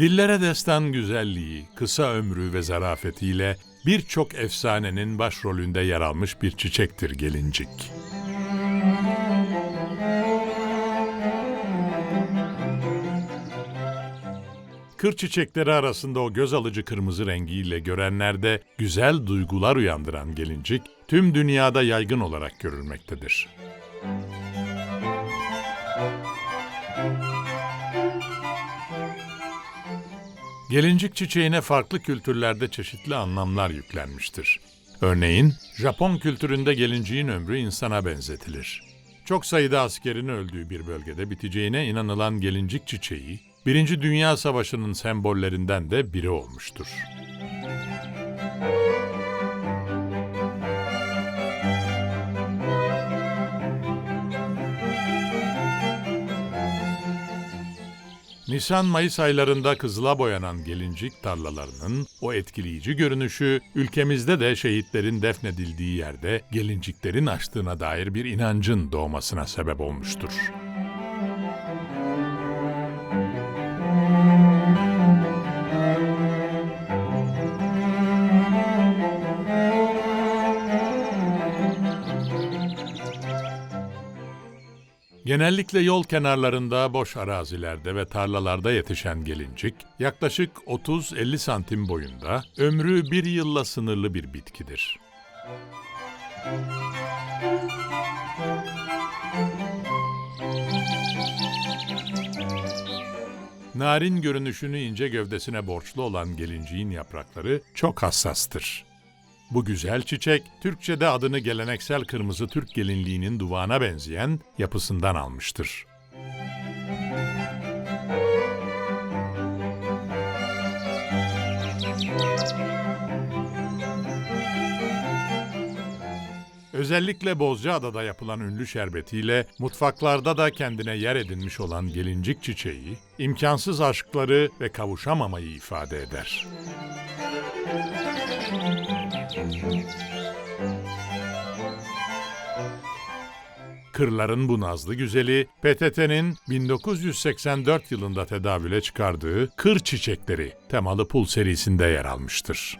Dillere destan güzelliği, kısa ömrü ve zarafetiyle birçok efsanenin başrolünde yer almış bir çiçektir gelincik. Kır çiçekleri arasında o göz alıcı kırmızı rengiyle görenlerde güzel duygular uyandıran gelincik tüm dünyada yaygın olarak görülmektedir. Gelincik çiçeğine farklı kültürlerde çeşitli anlamlar yüklenmiştir. Örneğin, Japon kültüründe gelinciğin ömrü insana benzetilir. Çok sayıda askerin öldüğü bir bölgede biteceğine inanılan gelincik çiçeği, Birinci Dünya Savaşı'nın sembollerinden de biri olmuştur. Nisan-Mayıs aylarında kızıla boyanan gelincik tarlalarının o etkileyici görünüşü ülkemizde de şehitlerin defnedildiği yerde gelinciklerin açtığına dair bir inancın doğmasına sebep olmuştur. Genellikle yol kenarlarında, boş arazilerde ve tarlalarda yetişen gelincik, yaklaşık 30-50 santim boyunda, ömrü bir yılla sınırlı bir bitkidir. Narin görünüşünü ince gövdesine borçlu olan gelinciğin yaprakları çok hassastır. Bu güzel çiçek, Türkçe'de adını geleneksel kırmızı Türk gelinliğinin duvağına benzeyen yapısından almıştır. Özellikle Bozcaada'da yapılan ünlü şerbetiyle mutfaklarda da kendine yer edinmiş olan gelincik çiçeği, imkansız aşkları ve kavuşamamayı ifade eder. Kırların bu nazlı güzeli, PTT'nin 1984 yılında tedavüle çıkardığı Kır Çiçekleri temalı pul serisinde yer almıştır.